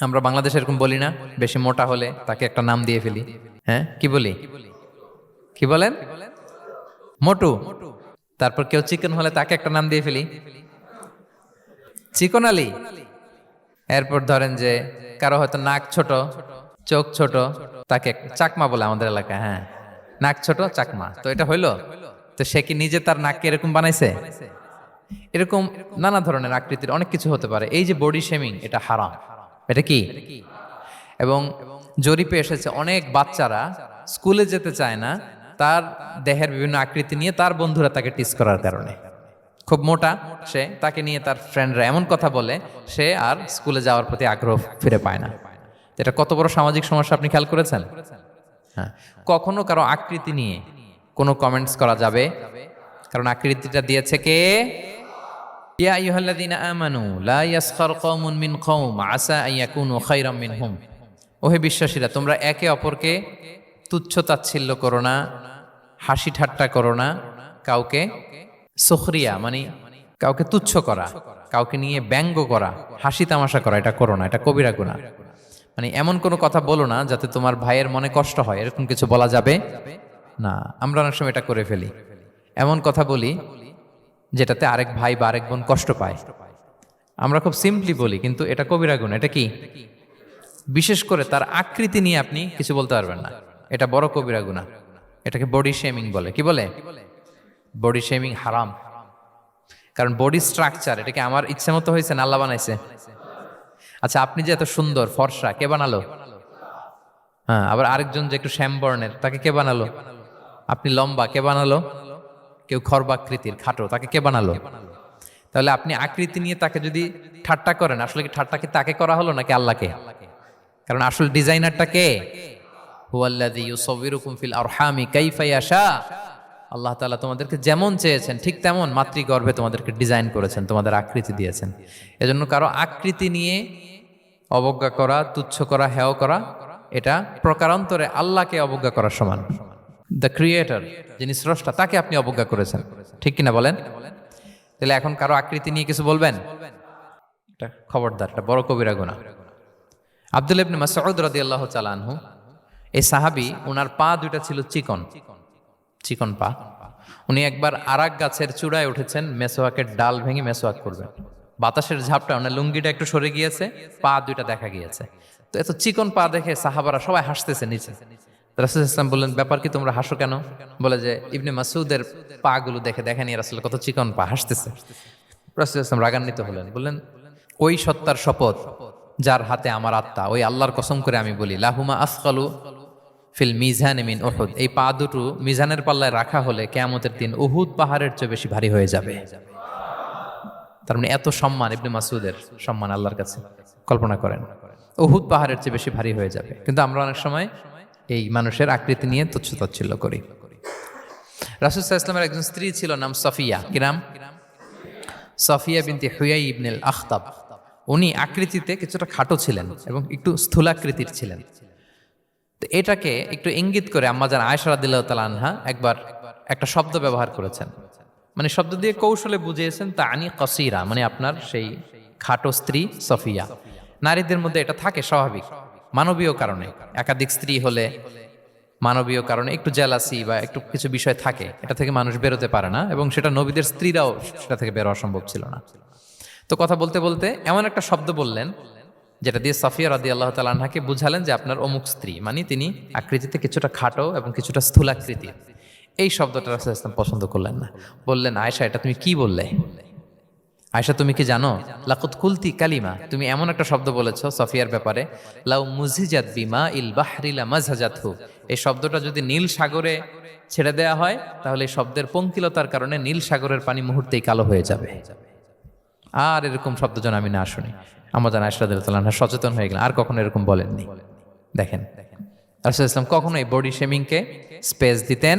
আমরা বাংলাদেশে এরকম বলি না, বেশি মোটা হলে তাকে একটা নাম দিয়ে ফেলি। হ্যাঁ? কি বলি? কি বলেন? মোটু। তারপর কেউ চিকেন হলে তাকে একটা নাম দিয়ে ফেলি। চিকন আলী। এরপর ধরেন যে কারও হয়তো নাক ছোট, চোখ ছোট, তাকে চাকমা বলে আমাদের এলাকায় হ্যাঁ। নাক ছোট, চাকমা। তো এটা হইল? তো সে কি নিজে তার নাককে এরকম বানাইছে? এরকম নানা ধরনের আকৃতির অনেক কিছু হতে পারে। এই যে বডি শেমিং এটা হারাম। এটা কি? এবং জরিপে এসেছে অনেক বাচ্চারা স্কুলে যেতে চায় না, তার দেহের বিভিন্ন আকৃতি নিয়ে তার বন্ধুরা তাকে টিস করার কারণে। খুব মোটা সে, তাকে নিয়ে তার ফ্রেন্ডরা এমন কথা বলে, সে আর স্কুলে যাওয়ার প্রতি আগ্রহ ফিরে পায় না। এটা কত বড় সামাজিক সমস্যা আপনি খেয়াল করেছেন? হ্যাঁ। কখনো কারও আকৃতি নিয়ে কোনো কমেন্টস করা যাবে? কারণ আকৃতিটা দিয়েছে কে? ইয়া আইয়ুহাল্লাযীনা আমানু, লা ইয়াসখার কওমুন মিন কওম আসা আন ইয়াকুনু খায়রাম মিনহুম। ওহে বিশ্বাসীরা, তোমরা একে অপরকে তুচ্ছ তাচ্ছিল্য করো না, হাসি ঠাট্টা করো না, কাউকে সুখরিয়া মানে কাউকে তুচ্ছ করা, কাউকে নিয়ে ব্যঙ্গ করা, হাসি তামাশা করা, এটা করো না, এটা কবিরা গুনাহ। মানে এমন কোনো কথা বলো না যাতে তোমার ভাইয়ের মনে কষ্ট হয়, এরকম কিছু বলা যাবে না। আমরা অনেক সময় এটা করে ফেলি। এমন কথা বলি যেটাতে আরেক ভাই বা আরেক বোন কষ্ট পায়। আমরা খুব সিম্পলি বলি, কিন্তু এটা কবিরা গুণ, এটা কি? বিশেষ করে তার আকৃতি নিয়ে আপনি কিছু বলতে পারবেন না। এটা বড় কবিরা গুণা। এটাকে বডি শেমিং বলে। কি বলে? বডি শেমিং হারাম। কারণ বডি স্ট্রাকচার এটা কি আমার ইচ্ছে মতো হয়েছে না আল্লাহ বানাইছে? আচ্ছা আপনি যে এত সুন্দর, ফর্সা, কে বানালো? হ্যাঁ আবার আরেকজন যে একটু শ্যাম বর্ণের তাকে কে বানালো? আপনি লম্বা, কে বানালো? কেউ খর্বাকৃতির খাটো, তাকে কে বানালো? তাহলে আপনি আকৃতি নিয়ে তাকে যদি ঠাট্টা করেন, আসলে কি ঠাট্টা কি তাকে করা হলো নাকি আল্লাহকে? কারণ আসল ডিজাইনারটা কে? ফিল আরহামি কাইফা ইয়াশা। আল্লাহ তাআলা তোমাদেরকে যেমন চেয়েছেন, ঠিক তেমন মাতৃগর্ভে তোমাদেরকে ডিজাইন করেছেন, তোমাদের আকৃতি দিয়েছেন। এজন্য কারও আকৃতি নিয়ে অবজ্ঞা করা, তুচ্ছ করা, হেয় করা, এটা প্রকারান্তরে আল্লাহকে অবজ্ঞা করার সমান। দ্য ক্রিয়েটর যিনি স্রষ্টা তাকে আপনি অবজ্ঞা করেছেন। ঠিক কিনা বলেন? তাহলে এখন কারও আকৃতি নিয়ে কিছু বলবেন? এটা খবরদার এটা বড় কবিরা গুণা আব্দুল ইবনে মাসউদ রাদিয়াল্লাহু তাআলা আনহু এই সাহাবী ওনার পা দুইটা ছিল চিকন। চিকন পা। উনি একবার আরাক গাছের চূড়ায় উঠেছেন মেসোয়াকের ডাল ভেঙে মেসোয়াক করবেন। বাতাসের ঝাপটা ওনার লুঙ্গিটা একটু সরে গিয়েছে পা দুইটা দেখা গিয়েছে। তো এত চিকন পা দেখে সাহাবারা সবাই হাসতেছে নিচে। রাসুল ইসলাম বললেন, ব্যাপার কি, তোমরা হাসো কেন? বলে যে, ইবনে মাসুদের পা গুলো দেখে দেখেনি রাসুল কত চিকন পা, হাসতেছে। রাসুল ইসলাম রাগান্বিত হলেন, বললেন, ওই সত্তার শপথ যার হাতে আমার আত্মা, ওই আল্লাহর কসম করে আমি বলি, লাহুমা আসকালু ফিল মিজান মিন ওহুদ এই পা দুটো মিজানের পাল্লায় রাখা হলে কেয়ামতের দিন উহুদ পাহাড়ের চেয়ে বেশি ভারী হয়ে যাবে। তার মানে এত সম্মান ইবনে মাসুদের সম্মান আল্লাহর কাছে। কল্পনা করেন, উহুদ পাহাড়ের চেয়ে বেশি ভারী হয়ে যাবে। কিন্তু আমরা অনেক সময় এই মানুষের আকৃতি নিয়ে তুচ্ছ তাচ্ছিল্য করি। রাসুল ইসলামের একজন স্ত্রী ছিল নাম সফিয়া। কিরাম সফিয়া বিনতি হুয়াই ইবনেল আখতাব। উনি আকৃতিতে কিছুটা খাটো ছিলেন এবং একটু স্থূলাকৃতির ছিলেন। তো এটাকে একটু ইঙ্গিত করে আম্মাজান আয়সা রাদিল্লাহ তালা আনহা একবার একটা শব্দ ব্যবহার করেছেন। মানে শব্দ দিয়ে কৌশলে বুঝিয়েছেন তা আনি কসিরা মানে আপনার সেই খাটো স্ত্রী সফিয়া। নারীদের মধ্যে এটা থাকে স্বাভাবিক। মানবীয় কারণে। একাধিক স্ত্রী হলে মানবীয় কারণে একটু জেলাসি বা একটু কিছু বিষয় থাকে, এটা থেকে মানুষ বেরোতে পারে না এবং সেটা নবীদের স্ত্রীরাও সেটা থেকে বেরোয়া সম্ভব ছিল না। তো কথা বলতে বলতে এমন একটা শব্দ বললেন, যেটা দিয়ে সাফিয়া রাদি আল্লাহ তালাহাকে বুঝালেন যে আপনার অমুক স্ত্রী মানে তিনি আকৃতিতে কিছুটা খাটো এবং কিছুটা স্থূলাকৃতির এই শব্দটা রাসুল ইসলাম পছন্দ করলেন না। বললেন আয়সা এটা তুমি কি বললে? আয়সা তুমি কি জানো? লাকুত কুলতি কালিমা, তুমি এমন একটা শব্দ বলেছ সফিয়ার ব্যাপারে, লাউ মুজিজাত বিমা ইল বাহরিলা মাজহাজাতহু এই শব্দটা যদি নীল সাগরে ছেড়ে দেয়া হয়, তাহলে এই শব্দের পঙ্কিলতার কারণে নীল সাগরের পানি মুহূর্তেই কালো হয়ে যাবে। আর এরকম শব্দ যেন আমি না শুনি। আমাদের আশরাদুল্লাহ সচেতন হয়ে গেলেন, আর কখনো এরকম বলেননি। দেখেন, রাসুল ইসলাম কখনো এই বডি শেমিংকে স্পেস দিতেন?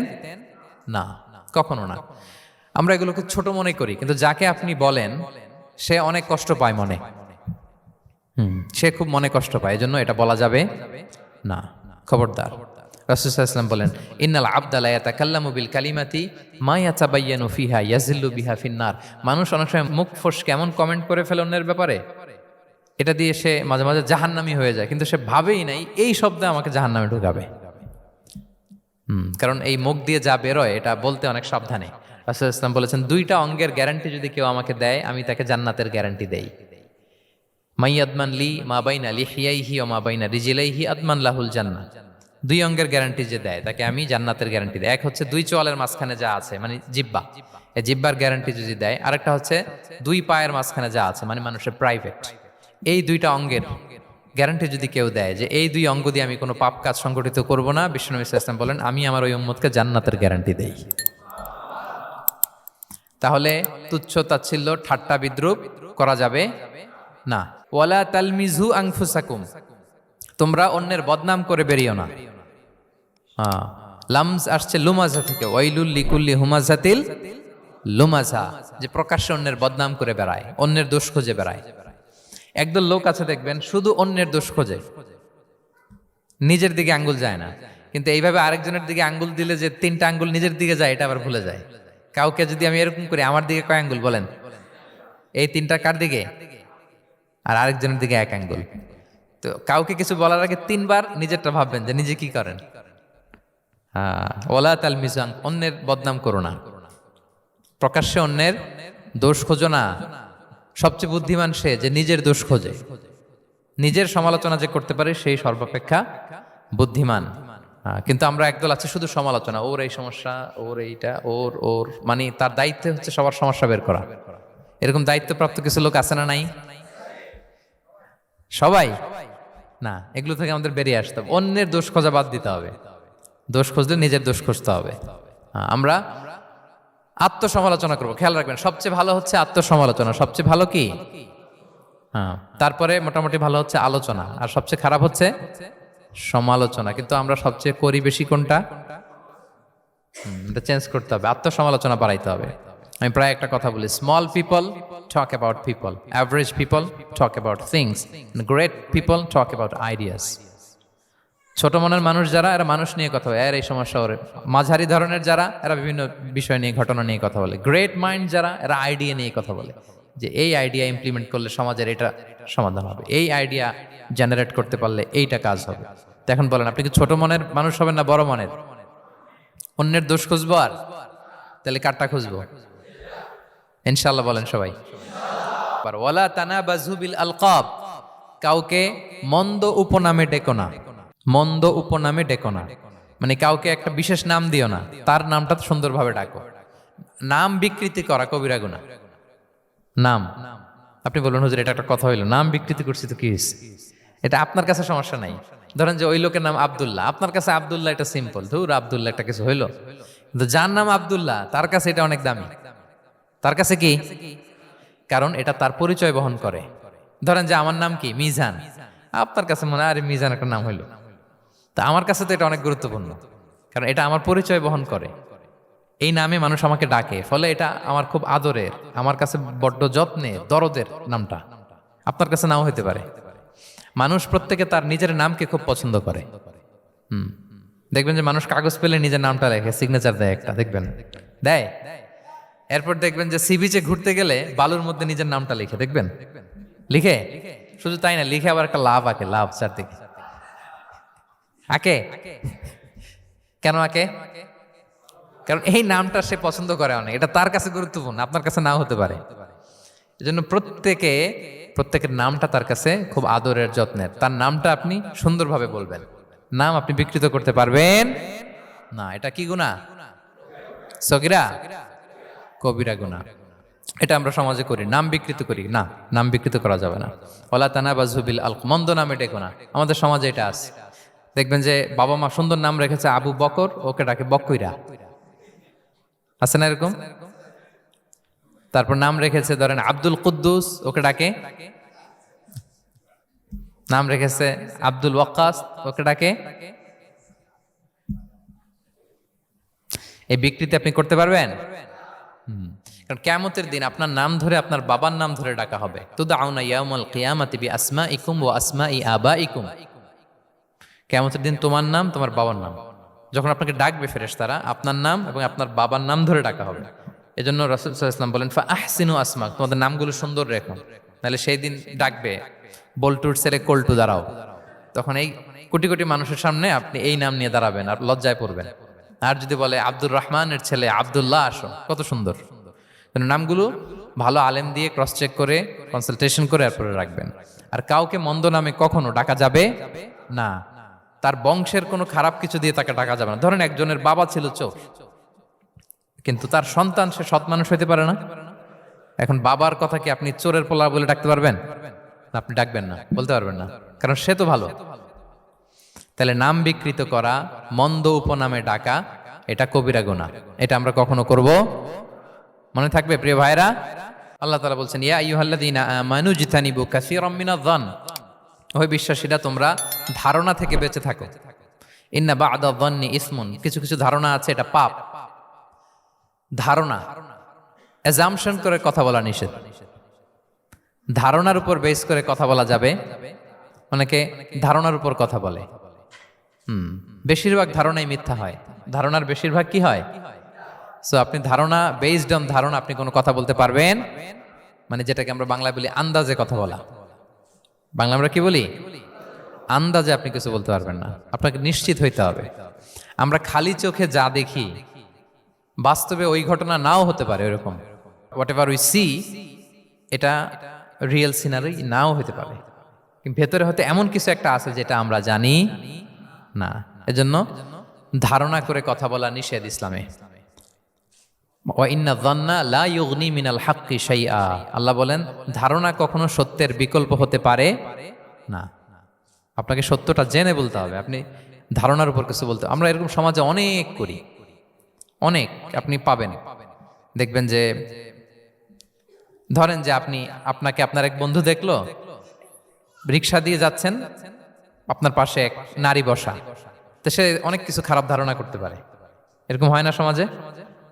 না, কখনো না। আমরা এগুলোকে ছোট মনে করি, কিন্তু যাকে আপনি বলেন, সে অনেক কষ্ট পায় মনে। হুম, সে খুব মনে কষ্ট পায়, এজন্য এটা বলা যাবে না। খবরদার। রাসুসাল্লাম বলেন, ইন্নাল আবদালা ইয়াতাকাল্লামু বিল কালিমাতি মা ইয়াতাবায়ানু ফিহা ইয়াজিল্লু বিহা ফিন্নার মানুষ অনেক সময় মুখ ফোস কেমন কমেন্ট করে ফেলে অন্যের ব্যাপারে? এটা দিয়ে সে মাঝে মাঝে জাহান্নামি হয়ে যায়, কিন্তু সে ভাবেই নাই, এই শব্দে আমাকে জাহান্নামে ঢুকাবে। হুম, কারণ এই মুখ দিয়ে যা বেরোয়, এটা বলতে অনেক সাবধানে। রাসুল ইসলাম বলেছেন, দুইটা অঙ্গের গ্যারান্টি যদি কেউ আমাকে দেয়, আমি তাকে জান্নাতের গ্যারান্টি দেই। মাই আদমান লি মা বাইনা লিহিয়াইহি ও মা বাইনা রিজিলাইহি আদমান লাহুল জান্নাত দুই অঙ্গের গ্যারান্টি যে দেয়, তাকে আমি জান্নাতের গ্যারান্টি দেয় এক হচ্ছে দুই চোয়ালের মাঝখানে যা আছে মানে জিব্বা এই জিব্বার গ্যারান্টি যদি দেয়, আরেকটা হচ্ছে দুই পায়ের মাঝখানে যা আছে মানে মানুষের প্রাইভেট এই দুইটা অঙ্গের গ্যারান্টি যদি কেউ দেয় যে এই দুই অঙ্গ দিয়ে আমি কোনো পাপ কাজ সংগঠিত করব না, বিষ্ণু ইসলাম বলেন, আমি আমার ওই উম্মতকে জান্নাতের গ্যারান্টি দেই। তাহলে তুচ্ছ তাচ্ছিল্য ঠাট্টা বিদ্রুপ করা যাবে? না। ওয়ালা তালমিজু আংফুসাকুম। তোমরা অন্যের বদনাম করে বেরিও না। হ্যাঁ লামজ আসছে লুমাজা থেকে। ওয়াইলুল লিকুল্লি হুমাজাতিল লুমাজা, যে প্রকাশ্যে অন্যের বদনাম করে বেড়ায়, অন্যের দোষ খুঁজে বেড়ায়। একদল লোক আছে দেখবেন, শুধু অন্যের দোষ খোঁজে। নিজের দিকে আঙ্গুল যায় না। কিন্তু এইভাবে আরেকজনের দিকে আঙ্গুল দিলে যে তিনটা আঙ্গুল নিজের দিকে যায়, এটা আবার ভুলে যায়। কাউকে যদি আমি এরকম করি, আমার দিকে কয় আঙ্গুল বলেন? এই তিনটা কার দিকে? আর আরেকজনের দিকে এক আঙ্গুল। তো কাউকে কিছু বলার আগে তিনবার নিজেরটা ভাববেন যে নিজে কি করেন। ওলা তাল মিজাং অন্যের বদনাম করো না। প্রকাশ্যে অন্যের দোষ খোঁজো না। সবচেয়ে বুদ্ধিমান সে যে নিজের দোষ খোঁজে। নিজের সমালোচনা যে করতে পারে, সেই সর্বাপেক্ষা বুদ্ধিমান। কিন্তু আমরা একদল আছে শুধু সমালোচনা। ওর এই সমস্যা, ওর এইটা, ওর ওর মানে তার দায়িত্ব হচ্ছে সবার সমস্যা বের করা। এরকম দায়িত্বপ্রাপ্ত কিছু লোক আছে না নাই? সবাই? না, এগুলো থেকে আমাদের বেরিয়ে আসতে হবে। অন্যের দোষ খোঁজা বাদ দিতে হবে। দোষ খুঁজলে নিজের দোষ খুঁজতে হবে। আমরা আত্মসমালোচনা করব। খেয়াল রাখবেন, সবচেয়ে ভালো হচ্ছে আত্মসমালোচনা। সবচেয়ে ভালো কি? হ্যাঁ তারপরে মোটামুটি ভালো হচ্ছে আলোচনা। আর সবচেয়ে খারাপ হচ্ছে সমালোচনা, কিন্তু আমরা সবচেয়ে করি বেশি কোনটা? এটা চেঞ্জ করতে হবে, আত্মসমালোচনা বাড়াইতে হবে। আমি প্রায় একটা কথা বলি small people talk about people average people talk about things great people talk about ideas ছোট মনের মানুষ যারা, এরা মানুষ নিয়ে কথা বলে, এর এই সমস্যা মাঝারি ধরনের যারা, এরা বিভিন্ন বিষয় নিয়ে, ঘটনা নিয়ে কথা বলে। গ্রেট মাইন্ড যারা, এরা আইডিয়া নিয়ে কথা বলে। যে এই আইডিয়া ইমপ্লিমেন্ট করলে সমাজের এটা সমাধান হবে। এই আইডিয়া জেনারেট করতে পারলে এইটা কাজ হবে। এখন বলেন, আপনি কি ছোট মনের মানুষ হবেন না বড় মনের? অন্যের দোষ খুঁজবো আর? তাহলে কারটা খুঁজবো? ইনশাল্লাহ বলেন সবাই। ওয়ালা তানা বাজুবিল আলকাব, কাউকে মন্দ উপনামে ডেকো না। মন্দ উপনামে ডেকো না। মানে কাউকে একটা বিশেষ নাম দিও না। তার নামটা সুন্দরভাবে ডাকো। নাম বিকৃতি করা কবিরা গুণা নাম। আপনি বলুন হুজুর, এটা একটা কথা হইল। নাম বিকৃতি করছি তো কি হয়েছে এটা আপনার কাছে সমস্যা নাই। ধরেন যে ওই লোকের নাম আবদুল্লাহ। আপনার কাছে আব্দুল্লাহ এটা সিম্পল ধুর, আব্দুল্লাহ একটা কিছু হইল। কিন্তু যার নাম আব্দুল্লাহ, তার কাছে এটা অনেক দামি। তার কাছে কি? কারণ এটা তার পরিচয় বহন করে। ধরেন যে আমার নাম কি? মিজান। আপনার কাছে মনে হয়, আরে, মিজান একটা নাম হইল। তা আমার কাছে তো এটা অনেক গুরুত্বপূর্ণ। কারণ এটা আমার পরিচয় বহন করে। এই নামে মানুষ আমাকে ডাকে, ফলে এটা আমার খুব আদরের, আমার কাছে বড্ড যত্নে, দরদের নামটা। আপনার কাছে নাও হতে পারে। মানুষ প্রত্যেকে তার নিজের নামকে খুব পছন্দ করে। হুম। দেখবেন যে মানুষ কাগজ পেলে নিজের নামটা লেখে সিগনেচার দেয় একটা, দেখবেন? দেয়। এরপর দেখবেন যে সি বিচে ঘুরতে গেলে বালুর মধ্যে নিজের নামটা লিখে, দেখবেন? লিখে? শুধু তাই না, লিখে আবার একটা লাভ আঁকে, লাভ চারদিকে। আঁকে? কেন আঁকে? কারণ এই নামটা সে পছন্দ করে অনেক। এটা তার কাছে গুরুত্বপূর্ণ, আপনার কাছে নাও হতে পারে। এজন্য প্রত্যেকে, প্রত্যেকের নামটা তার কাছে খুব আদরের যত্নের। তার নামটা আপনি সুন্দরভাবে বলবেন। নাম আপনি বিকৃত করতে পারবেন না। এটা কি গুণা সগিরা? কবিরা গুণা এটা আমরা সমাজে করি। নাম বিকৃত করি। না, নাম বিকৃত করা যাবে না। ওলা তানা বা জুবিল আল মন্দ নামে ডেকো না। আমাদের সমাজে এটা আছে। দেখবেন যে বাবা মা সুন্দর নাম রেখেছে আবু বকর, ওকে ডাকে বকইরা। আছে না এরকম? তারপর নাম রেখেছে, ধরেন আব্দুল কুদ্দুস, ওকে ডাকে। নাম রেখেছে আব্দুল ওয়াক্কাস, ওকে ডাকে। এই বিকৃতি আপনি করতে পারবেন। কারণ কেমতের দিন আপনার নাম ধরে আপনার বাবার নাম ধরে ডাকা হবে। তো দাউনা ইয়াউমাল কিয়ামাতি বি আসমা ইকুম ও আসমা ই আবা ইকুম কেমতের দিন তোমার নাম, তোমার বাবার নাম। যখন আপনাকে ডাকবে ফেরেস তারা আপনার নাম এবং আপনার বাবার নাম ধরে ডাকা হবে। এজন্য রসুল ইসলাম বলেন ফা আহসিনু আসমা তোমাদের নামগুলো সুন্দর রেখো। নাহলে সেই দিন ডাকবে বল্টুর ছেলে কল্টু দাঁড়াও। তখন এই কোটি কোটি মানুষের সামনে আপনি এই নাম নিয়ে দাঁড়াবেন আর লজ্জায় পড়বেন। আর যদি বলে, আব্দুর রহমানের ছেলে, আবদুল্লাহ, আসো। কত সুন্দর। নামগুলো ভালো আলেম দিয়ে ক্রস চেক করে কনসালটেশন করে এরপরে রাখবেন। আর কাউকে মন্দ নামে কখনো ডাকা যাবে না। তার বংশের কোনো খারাপ কিছু দিয়ে তাকে ডাকা যাবে না। ধরেন একজনের বাবা ছিল চোর, কিন্তু তার সন্তান সে সৎ মানুষ হইতে পারে না। এখন বাবার কথা কি আপনি চোরের পোলা বলে ডাকতে পারবেন? আপনি ডাকবেন না, বলতে পারবেন না। কারণ সে তো ভালো। তাহলে নাম বিকৃত করা, মন্দ উপনামে ডাকা, এটা কবিরা গুণা এটা আমরা কখনো করব? মনে থাকবে প্রিয় ভাইরা আল্লাহ তালা বলছেন, ইয়া আইয়ুহাল্লাযীনা আমানু জিতানিবু কাসীরাম মিনায-যন ওই বিশ্বাসীরা, তোমরা ধারণা থেকে বেঁচে থাকো। ইন্না বা'দা যন্নি ইসমুন, কিছু কিছু ধারণা আছে, এটা পাপ। ধারণা অ্যাজামশন করে কথা বলা নিষেধ। ধারণার উপর বেস করে কথা বলা যাবে, অনেকে ধারণার উপর কথা বলে। হুম, বেশিরভাগ ধারণাই মিথ্যা হয়। ধারণার বেশিরভাগ কি হয়? সো আপনি ধারণা বেসড অন ধারণা, আপনি কোনো কথা বলতে পারবেন মানে যেটাকে আমরা বাংলায় বলি, আন্দাজে কথা বলা। বাংলা আমরা কি বলি? আন্দাজে আপনি কিছু বলতে পারবেন না। আপনাকে নিশ্চিত হইতে হবে। আমরা খালি চোখে যা দেখি, বাস্তবে ওই ঘটনা নাও হতে পারে এরকম হোয়াট এভার উই সি এটা রিয়েল সিনারি নাও হতে পারে। ভেতরে হয়তো এমন কিছু একটা আছে যেটা আমরা জানি না। এজন্য ধারণা করে কথা বলা নিষেধ ইসলামে। ওয়াইন্না যন্না লা ইউগনি মিনাল হাক্কি শাইআ। আল্লাহ বলেন, ধারণা কখনো সত্যের বিকল্প হতে পারে না। আপনাকে সত্যটা জেনে বলতে হবে। আপনি ধারণার উপর কিছু বলতে আমরা এরকম সমাজে অনেক করি। অনেক, আপনি পাবেন। দেখবেন যে, ধরেন যে আপনি, আপনাকে আপনার এক বন্ধু দেখল, রিক্সা দিয়ে যাচ্ছেন, আপনার পাশে এক নারী বসা। তো সে অনেক কিছু খারাপ ধারণা করতে পারে। এরকম হয় না সমাজে?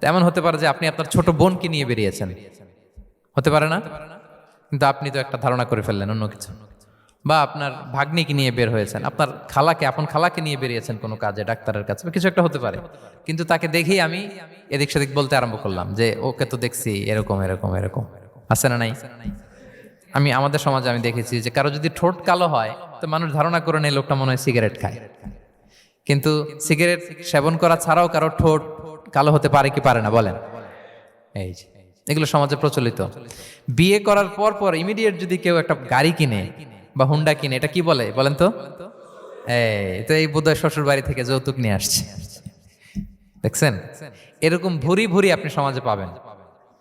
এমন হতে পারে যে আপনি আপনার ছোট বোনকে নিয়ে বেরিয়েছেন। হতে পারে না? কিন্তু আপনি তো একটা ধারণা করে ফেললেন, অন্য কিছু। বা আপনার ভাগ্নিকে নিয়ে বের হয়েছেন, আপনার খালাকে, আপন খালাকে নিয়ে বেরিয়েছেন কোনো কাজে, ডাক্তারের কাছে, বা কিছু একটা হতে পারে। কিন্তু তাকে দেখেই আমি এদিক সেদিক বলতে আরম্ভ করলাম যে, ওকে তো দেখছি, এরকম এরকম এরকম। আছে না নাই? আমি, আমাদের সমাজে আমি দেখেছি যে, কারও যদি ঠোঁট কালো হয়, তো মানুষ ধারণা করে নেই লোকটা মনে হয় সিগারেট খায়। কিন্তু সিগারেট সেবন করা ছাড়াও কারও ঠোঁট কালো হতে পারে কি পারে না, বলেন। এই যে, এগুলো সমাজে প্রচলিত। বিয়ে করার পর পর ইমিডিয়েট যদি কেউ একটা গাড়ি কিনে বা হুন্ডা কিনে, এটা কি বলে, বলেন তো? এই তো এই বোধহয় শ্বশুর বাড়ি থেকে যৌতুক নিয়ে আসছে। দেখছেন? এরকম ভুরি ভুরি আপনি সমাজে পাবেন।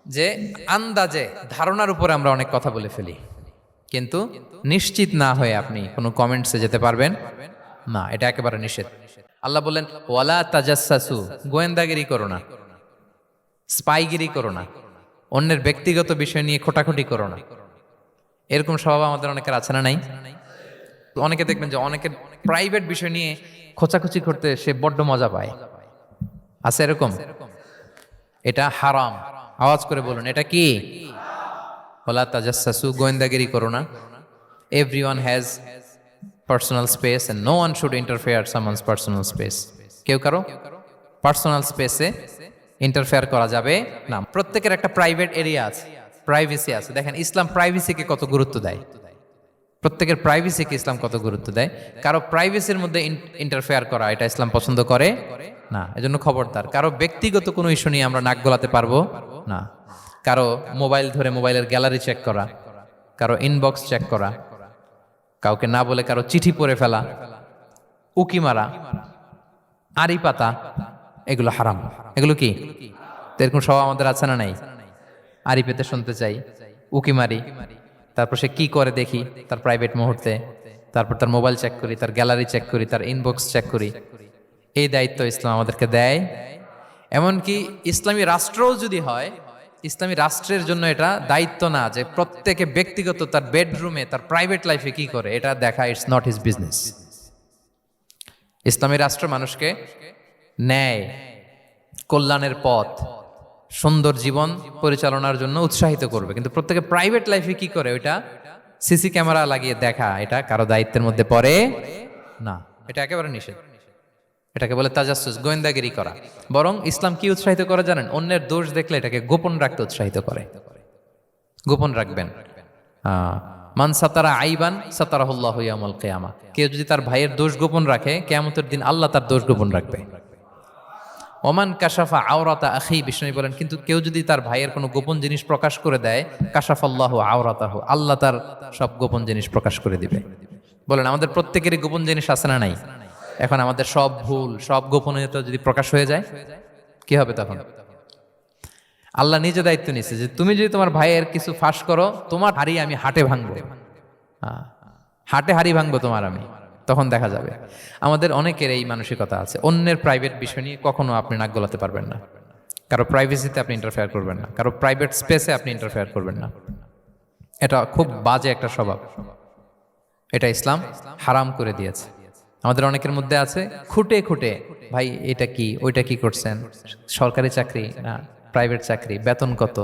যে আন্দাজে, ধারণার উপরে আমরা অনেক কথা বলে ফেলি। কিন্তু নিশ্চিত না হয়ে আপনি কোনো কমেন্টসে যেতে পারবেন। না, এটা একেবারে নিষেধ। আল্লাহ বলেন ওয়ালা তাজাসু গোয়েন্দাগিরি করো না। স্পাইগিরি করো না। অন্যের ব্যক্তিগত বিষয় নিয়ে খোটাখুটি করো না। এরকম স্বভাব আমাদের অনেকের আছে না নাই? অনেকে দেখবেন যে অনেকের প্রাইভেট বিষয় নিয়ে খোঁচাখুচি করতে সে বড্ড মজা পায়। আছে এরকম? এটা হারাম। আওয়াজ করে বলুন, এটা কি? ওলা তাজাসু গোয়েন্দাগিরি করো না। Every one has personal space and no one should interfere someone's personal space কেউ কারও পার্সোনাল স্পেসে ইন্টারফেয়ার করা যাবে না। প্রত্যেকের একটা প্রাইভেট এরিয়া আছে প্রাইভেসি আছে। দেখেন, ইসলাম প্রাইভেসিকে কত গুরুত্ব দেয়? প্রত্যেকের প্রাইভেসিকে ইসলাম কত গুরুত্ব দেয়? কারও প্রাইভেসির মধ্যে ইন্টারফেয়ার করা, এটা ইসলাম পছন্দ করে না। এজন্য খবরদার। কারও ব্যক্তিগত কোনো ইস্যু নিয়ে আমরা নাক গলাতে পারব না। কারও মোবাইল ধরে মোবাইলের গ্যালারি চেক করা, কারও ইনবক্স চেক করা কাউকে না বলে কারও চিঠি পড়ে ফেলা, উকি মারা, আড়ি পাতা, এগুলো হারাম। এগুলো কি? এরকম সব আমাদের আছে না নাই? আড়ি পেতে শুনতে চাই, উকি মারি, তারপর সে কি করে দেখি? তার প্রাইভেট মুহূর্তে, তারপর তার মোবাইল চেক করি, তার গ্যালারি চেক করি, তার ইনবক্স চেক করি। এই দায়িত্ব ইসলাম আমাদেরকে দেয়। এমনকি ইসলামী রাষ্ট্রও যদি হয় ইসলামী রাষ্ট্রের জন্য এটা দায়িত্ব না যে প্রত্যেকে ব্যক্তিগত তার বেডরুমে, তার প্রাইভেট লাইফে কি করে। এটা দেখা ইটস নট হিজ বিজনেস ইসলামী রাষ্ট্র মানুষকে ন্যায়, কল্যাণের পথ, সুন্দর জীবন পরিচালনার জন্য উৎসাহিত করবে। কিন্তু প্রত্যেকে প্রাইভেট লাইফে কি করে? ওইটা সিসি ক্যামেরা লাগিয়ে দেখা, এটা কারও দায়িত্বের মধ্যে পড়ে না। এটা একেবারে নিষেধ। এটাকে বলে তাজাসুস, গোয়েন্দাগিরি করা। বরং ইসলাম কি উৎসাহিত করে জানেন? অন্যের দোষ দেখলে এটাকে গোপন রাখতে উৎসাহিত করে। গোপন রাখবেন। মান সাতারা আইবান সাতারাহুল্লাহ কেয়ামা। কেউ যদি তার ভাইয়ের দোষ গোপন রাখে, কেয়ামতের দিন আল্লাহ তার দোষ গোপন রাখবে। ওমান কাশাফা আওরাতা আখি বিষ্ণু বলেন, কিন্তু কেউ যদি তার ভাইয়ের কোনো গোপন জিনিস প্রকাশ করে দেয়, কাশাফাল্লাহ আওরাতাহ, আল্লাহ তার সব গোপন জিনিস প্রকাশ করে দিবে। বলেন, আমাদের প্রত্যেকেরই গোপন জিনিস আছে না নাই? এখন আমাদের সব ভুল সব গোপনীয়তা যদি প্রকাশ হয়ে যায় কি হবে তখন? আল্লাহ নিজে দায়িত্ব নিচ্ছে যে তুমি যদি তোমার ভাইয়ের কিছু ফাঁস করো তোমার হাড়ি আমি হাটে ভাঙবো। হ্যাঁ, হাটে হাড়ি ভাঙবো তোমার আমি তখন দেখা যাবে। আমাদের অনেকের এই মানসিকতা আছে অন্যের প্রাইভেট বিষয় নিয়ে কখনো আপনি নাক গলাতে পারবেন না। কারও প্রাইভেসিতে আপনি ইন্টারফেয়ার করবেন না কারও প্রাইভেট স্পেসে আপনি ইন্টারফেয়ার করবেন না। এটা খুব বাজে একটা স্বভাব। এটা ইসলাম হারাম করে দিয়েছে। আমাদের অনেকের মধ্যে আছে, খুঁটে খুঁটে, ভাই, এটা কি? ওইটা কি করছেন? সরকারি চাকরি না প্রাইভেট চাকরি? বেতন কত?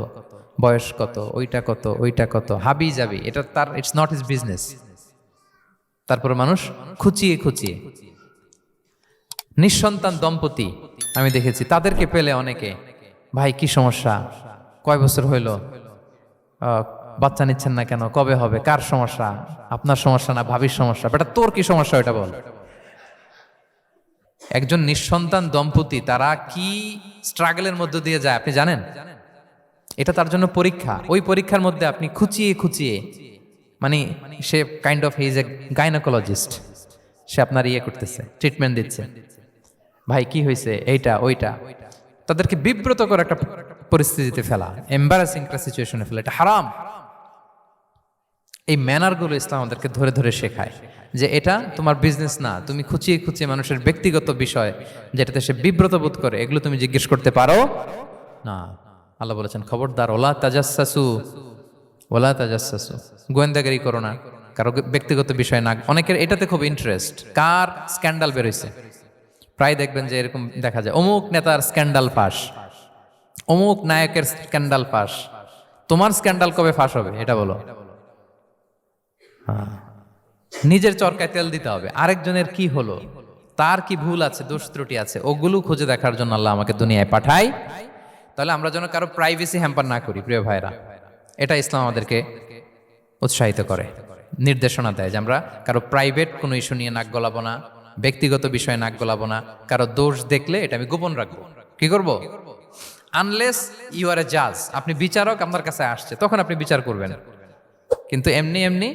বয়স কত? ওইটা কত? ওইটা কত? হাবি যাবি। এটা তার ইটস নট ইজ বিজনেস তারপরে মানুষ খুচিয়ে খুচিয়ে। নিঃসন্তান দম্পতি, আমি দেখেছি, তাদেরকে পেলে অনেকে, ভাই, কি সমস্যা? কয় বছর হইল? বাচ্চা নিচ্ছেন না কেন? কবে হবে? কার সমস্যা? আপনার সমস্যা না ভাবির সমস্যা? বেটা, তোর কি সমস্যা? ওটা বল। একজন নিঃসন্তান দম্পতি, তারা কি স্ট্রাগলের মধ্য দিয়ে যায়, আপনি জানেন? এটা তার জন্য পরীক্ষা। ওই পরীক্ষার মধ্যে আপনি খুচিয়ে খুচিয়ে মানে সে kind of his a gynaecologist সে আপনার ইয়ে করতেছে ট্রিটমেন্ট দিচ্ছে। ভাই, কি হয়েছে এইটা, ওইটা। তাদেরকে বিব্রত করে একটা পরিস্থিতিতে ফেলা এম্বারাসিং একটা সিচুয়েশনে ফেলা। এটা হারাম। এই ম্যানারগুলো ইসলাম আমাদেরকে ধরে ধরে শেখায়। যে এটা তোমার বিজনেস না, তুমি খুঁচিয়ে খুঁচিয়ে মানুষের ব্যক্তিগত বিষয় যেটাতে সে বিব্রত বোধ করে, এগুলো তুমি জিজ্ঞেস করতে পারো? না। আল্লাহ বলেছেন, খবরদার, ওলা তাজাসু ওলা তাজাসু গোয়েন্দাগারি করো না। কারও ব্যক্তিগত বিষয় না। অনেকের এটাতে খুব ইন্টারেস্ট কার স্ক্যান্ডাল বেরোইছে? প্রায় দেখবেন যে এরকম দেখা যায়, অমুক নেতার স্ক্যান্ডাল ফাঁস, অমুক নায়কের স্ক্যান্ডাল ফাঁস। তোমার স্ক্যান্ডাল কবে ফাঁস হবে? এটা বলো। নিজের চরকায় তেল দিতে হবে। আরেকজনের কি হলো? তার কি ভুল আছে, দোষ ত্রুটি আছে, ওগুলো খুঁজে দেখার জন্য আল্লাহ আমাকে দুনিয়ায় পাঠায়। তাহলে আমরা যেন কারও প্রাইভেসি হ্যাম্পার না করি, প্রিয় ভাইরা এটা ইসলাম আমাদেরকে উৎসাহিত করে, নির্দেশনা দেয় যে আমরা কারও প্রাইভেট কোনো ইস্যু নিয়ে নাক গলাবো না, ব্যক্তিগত বিষয়ে নাক গলাবো না, কারও দোষ দেখলে এটা আমি গোপন রাখব। কি করব? আনলেস ইউ আর এ জাজ আপনি বিচারক, আপনার কাছে আসছে, তখন আপনি বিচার করবেন। কিন্তু এমনি এমনি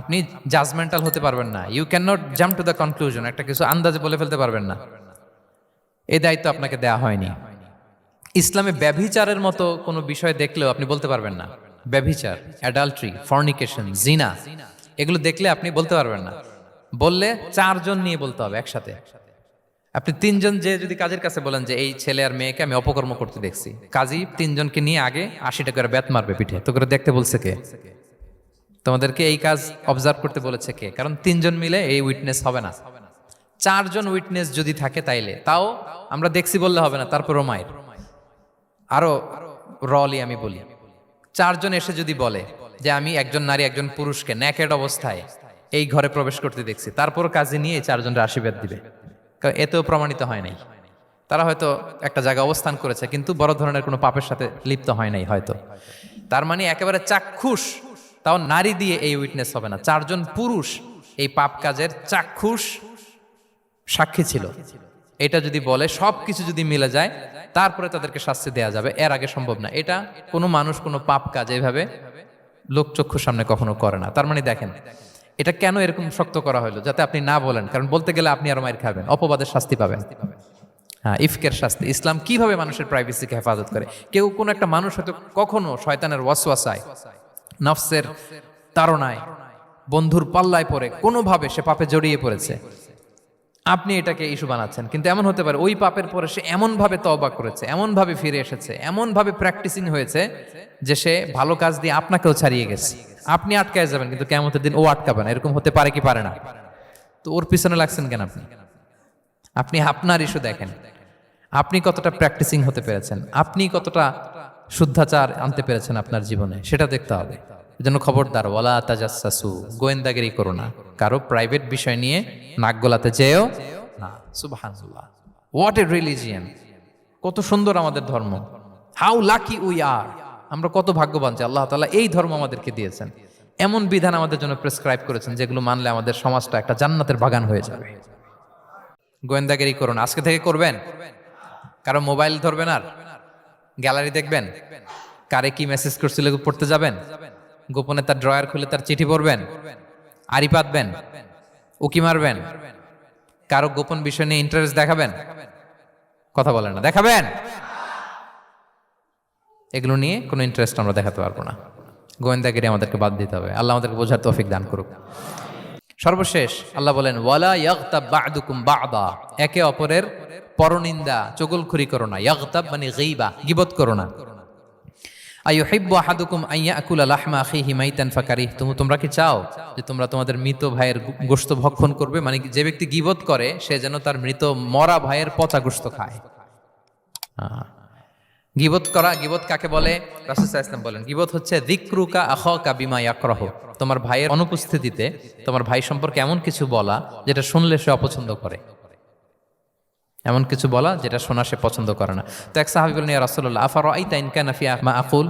আপনি জাজমেন্টাল হতে পারবেন না। You can not jump to the conclusion একটা কিছু আন্দাজে বলে ফেলতে পারবেন না। এই দায়িত্ব আপনাকে দেয়া হয়নি। ইসলামে ব্যভিচারের মতো কোনো বিষয় দেখলেও আপনি বলতে পারবেন না। ব্যভিচার অ্যাডাল্ট্রি ফর্নিকেশন জিনা এগুলো দেখলে আপনি বলতে পারবেন না। বললে চারজন নিয়ে বলতে হবে একসাথে। আপনি তিনজন যে যদি কাজের কাছে বলেন যে, এই ছেলে আর মেয়েকে আমি অপকর্ম করতে দেখছি। কাজী তিনজনকে নিয়ে আগে আশি টাকার ব্যাত মারবে পিঠে। তো করে দেখতে বলছে কে? তোমাদেরকে এই কাজ অবজার্ভ করতে বলেছে কে? কারণ তিনজন মিলে এই উইটনেস হবে না। চারজন উইটনেস যদি থাকে তাইলে। তাও আমরা দেখছি বললে হবে না তারপরও মায়ের আরও রলি আমি বলি। চারজন এসে যদি বলে যে আমি একজন নারী, একজন পুরুষকে ন্যাকেড অবস্থায় এই ঘরে প্রবেশ করতে দেখছি তারপর কাজে নিয়ে চারজনের আশীর্বাদ দিবে। কারণ এতেও প্রমাণিত হয় নাই। তারা হয়তো একটা জায়গায় অবস্থান করেছে, কিন্তু বড় ধরনের কোনো পাপের সাথে লিপ্ত হয় নাই হয়তো। তার মানে একেবারে চাক্ষুষ তাও নারী দিয়ে এই উইটনেস হবে না। চারজন পুরুষ এই পাপ কাজের চাক্ষুষ সাক্ষী ছিল। এটা যদি বলে সব কিছু যদি মিলে যায়, তারপরে তাদেরকে শাস্তি দেয়া যাবে। এর আগে সম্ভব না। এটা কোনো মানুষ কোনো পাপ কাজ এইভাবে লোকচক্ষুর সামনে কখনো করে না। তার মানে দেখেন, এটা কেন এরকম শক্ত করা হলো? যাতে আপনি না বলেন। কারণ বলতে গেলে আপনি আর মায়ের খাবেন। অপবাদের শাস্তি পাবেন। হ্যাঁ ইফকের শাস্তি। ইসলাম কীভাবে মানুষের প্রাইভেসিকে হেফাজত করে? কেউ কোনো একটা মানুষ হয়তো কখনো শয়তানের ওয়াসওয়াসায় নফসের তাড়নায়, বন্ধুর পাল্লায় পড়ে, কোনোভাবে সে পাপে জড়িয়ে পড়েছে। আপনি এটাকে ইস্যু বানাচ্ছেন, কিন্তু এমন হতে পারে ওই পাপের পরে সে এমনভাবে তওবা করেছে, এমনভাবে ফিরে এসেছে, এমনভাবে প্র্যাকটিসিং হয়েছে যে সে ভালো কাজ দিয়ে আপনাকেও ছাড়িয়ে গেছে। আপনি আটকায় যাবেন, কিন্তু কেমতের দিন ও আটকাবে না, এরকম হতে পারে কি পারে না? তো ওর পিছনে লাগছেন কেন আপনি? আপনি আপনার ইস্যু দেখেন। আপনি কতটা প্র্যাকটিসিং হতে পেরেছেন? আপনি কতটা শুদ্ধাচার আনতে পেরেছেন আপনার জীবনে, সেটা দেখতে হবে। এজন্য খবরদার, ওয়ালা তাজাসু গোয়েন্দাগিরি করো না। কারও প্রাইভেট বিষয় নিয়ে নাক গলাতে যেও না। সুবহানাল্লাহ। হোয়াট এ রিলিজিয়ান কত সুন্দর আমাদের ধর্ম। হাউ লাকি উই আর আমরা কত ভাগ্যবান যে আল্লাহ তালা এই ধর্ম আমাদেরকে দিয়েছেন। এমন বিধান আমাদের জন্য প্রেসক্রাইব করেছেন যেগুলো মানলে আমাদের সমাজটা একটা জান্নাতের বাগান হয়ে যাবে। গোয়েন্দাগিরি করুন আজকে থেকে করবেন? কারও মোবাইল ধরবেন আর? গ্যালারি দেখবেন? কারে কি মেসেজ করছিল পড়তে যাবেন? গোপনে তার ড্রয়ার খুলে তার চিঠি পড়বেন? আড়ি পাতবেন? উকি মারবেন? কারও গোপন বিষয় নিয়ে ইন্টারেস্ট দেখাবেন? কথা বলেন না, দেখাবেন? এগুলো নিয়ে কোনো ইন্টারেস্ট আমরা দেখাতে পারব না। গোয়েন্দাগিরি আমাদেরকে বাদ দিতে হবে। আল্লাহ আমাদেরকে বোঝার তৌফিক দান করুক। সর্বশেষ আল্লাহ বলেন, ওয়ালা ইয়াগতাব বা'দুকুম বা'দা। একে অপরের পরনিন্দা, চগলখুরি করো না। ইয়াগতাব মানে গীবা, গিবত করো না। আইয়ুহিব্বু আহাদুকুম আন ইয়াকুলা লাহমা আখিহি মাইতান ফাকারিহ। তুমি, তোমরা কি চাও যে তোমরা তোমাদের মৃত ভাইয়ের গো- গোশত ভক্ষণ করবে? মানে যে ব্যক্তি গিবত করে, সে যেন তার মৃত মরা ভাইয়ের পচা গোশত খায়। আহ। গিবত করা, গিবত কাকে বলে? আলাইহি ওয়াসাল্লাম বলেন, গিবত হচ্ছে যিকরুকা আখাকা বিমা ইয়াকরাহ। তোমার ভাইয়ের অনুপস্থিতিতে তোমার ভাই সম্পর্কে এমন কিছু বলা, যেটা শুনলে সে অপছন্দ করে। এমন কিছু বলা যেটা শোনা সে পছন্দ করে না। তো এক সাহাবি বলেন ইয়া আফার আফারা আইতা ইন কানা মা আকুল?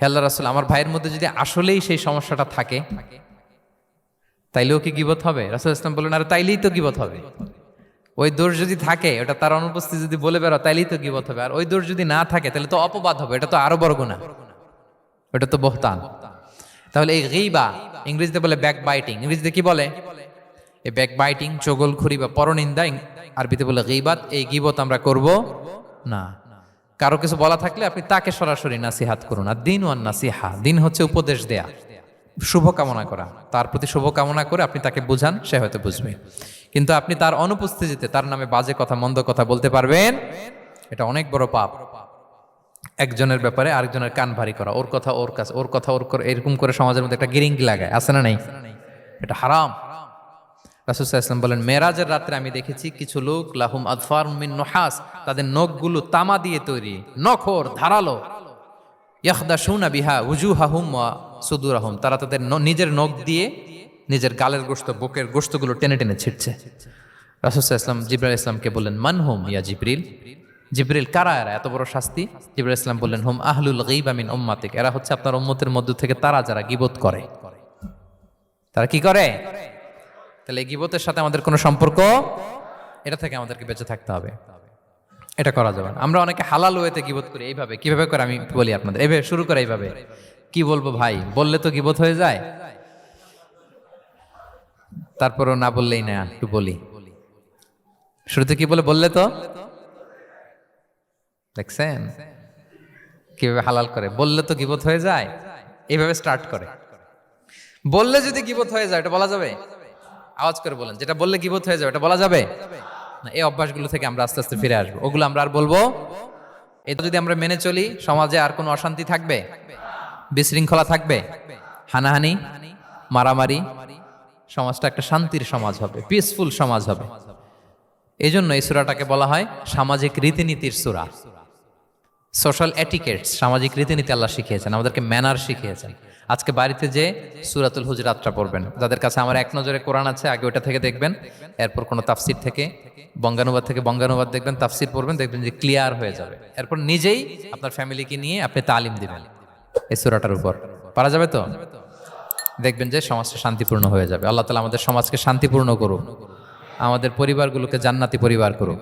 হে আল্লাহ রাসূল, আমার ভাইয়ের মধ্যে যদি আসলেই সেই সমস্যাটা থাকে, তাইলেও কি গিবত হবে? রাসূল ইসলাম বললেন, আর তাইলেই তো গিবত হবে। ওই দোষ যদি থাকে, ওটা তার অনুপস্থিতি যদি বলে বেরো তাইলেই তো গিবত হবে। আর ওই দোষ যদি না থাকে তাহলে তো অপবাদ হবে, এটা তো আরও বড় গুণা ওটা তো বহতান তাহলে এই গিবা ইংরেজিতে বলে ব্যাক বাইটিং ইংরেজিতে কি বলে? এই ব্যাক বাইটিং চগলখুরি বা পরনিন্দা আরবিতে বলে গিবাত, এই গিবত আমরা করব না। কারও কিছু বলা থাকলে আপনি তাকে সরাসরি নাসিহাত করুন। আর দিন ওয়ান নাসিহা, দিন হচ্ছে উপদেশ দেয়া। শুভ কামনা করা। তার প্রতি শুভ কামনা করে আপনি তাকে বুঝান, সে হয়তো বুঝবে। কিন্তু আপনি তার অনুপস্থিতিতে তার নামে বাজে কথা, মন্দ কথা বলতে পারবেন। এটা অনেক বড় পাপ। একজনের ব্যাপারে আরেকজনের কান ভারী করা। ওর কথা ওর কাছে ওর কথা ওর করে এরকম করে সমাজের মধ্যে একটা গিরিঙ্গি লাগায়। আছে না নেই? এটা হারাম। রাসুসাহ ইসলাম বলেন, মেরাজের রাত্রে আমি দেখেছি কিছু লোক, লাহুম আদফার মিন নহাস, তাদের নখগুলো তামা দিয়ে তৈরি, নখর ধারালো। ইয়াখদা শুনা বিহা উজু হাহুম সুদুর আহম তারা তাদের নিজের নখ দিয়ে নিজের গালের গোস্ত বুকের গোস্তগুলো টেনে টেনে ছিটছে রাসুসাহ ইসলাম জিব্রাইল ইসলামকে বললেন, মান হুম ইয়া জিব্রিল? জিব্রিল কারা এরা? এত বড় শাস্তি? জিব্রাইল ইসলাম বললেন, হুম আহলুল গীবা মিন উম্মাতিক। এরা হচ্ছে আপনার ওম্মতের মধ্য থেকে তারা যারা গিবত করে। তারা কি করে? তাহলে গিবতের সাথে আমাদের কোনো সম্পর্ক? এটা থেকে আমাদেরকে বেঁচে থাকতে হবে। এটা করা যাবে আমরা অনেকে হালাল ওয়েতে গিবত করি, এইভাবে। কীভাবে করে আমি বলি আপনাদের। এইভাবে, শুরু করে এইভাবে। কি বলব ভাই? বললে তো গিবত হয়ে যায়। তারপরও না বললেই না, একটু বলি। শুরুতে কি বলে বললে তো? দেখছেন? কীভাবে হালাল করে? বললে তো গিবত হয়ে যায়। এইভাবে স্টার্ট করে। বললে যদি গিবত হয়ে যায়, এটা বলা যাবে? আওয়াজ করে বলেন, যেটা বললে গিবত হয়ে যাবে এটা বলা যাবে? না, এই অভ্যাসগুলো থেকে আমরা আস্তে আস্তে ফিরে আসব। ওগুলো আমরা আর বলব? এটা যদি আমরা মেনে চলি, সমাজে আর কোনো অশান্তি থাকবে? বিশৃঙ্খলা থাকবে? হানাহানি, মারামারি, সমাজটা একটা শান্তির সমাজ হবে পিসফুল সমাজ হবে। এই জন্য এই সুরাটাকে বলা হয় সামাজিক রীতিনীতির সুরা। সোশ্যাল এটিকেটস সামাজিক রীতিনীতি আল্লাহ শিখিয়েছেন, আমাদেরকে ম্যানার শিখিয়েছেন। আজকে বাড়িতে যে সুরাতুল হুজরাতটা পড়বেন, যাদের কাছে আমার এক নজরে কোরআন আছে, আগে ওটা থেকে দেখবেন, এরপর কোনো তাফসির থেকে, বঙ্গানুবাদ থেকে বঙ্গানুবাদ দেখবেন, তাফসির পড়বেন, দেখবেন যে ক্লিয়ার হয়ে যাবে। এরপর নিজেই আপনার ফ্যামিলিকে নিয়ে আপনি তালিম দিবেন এই সুরাটার উপর। পারা যাবে তো? দেখবেন যে সমাজটা শান্তিপূর্ণ হয়ে যাবে। আল্লাহ তালা আমাদের সমাজকে শান্তিপূর্ণ করুক। আমাদের পরিবারগুলোকে জান্নাতি পরিবার করুক।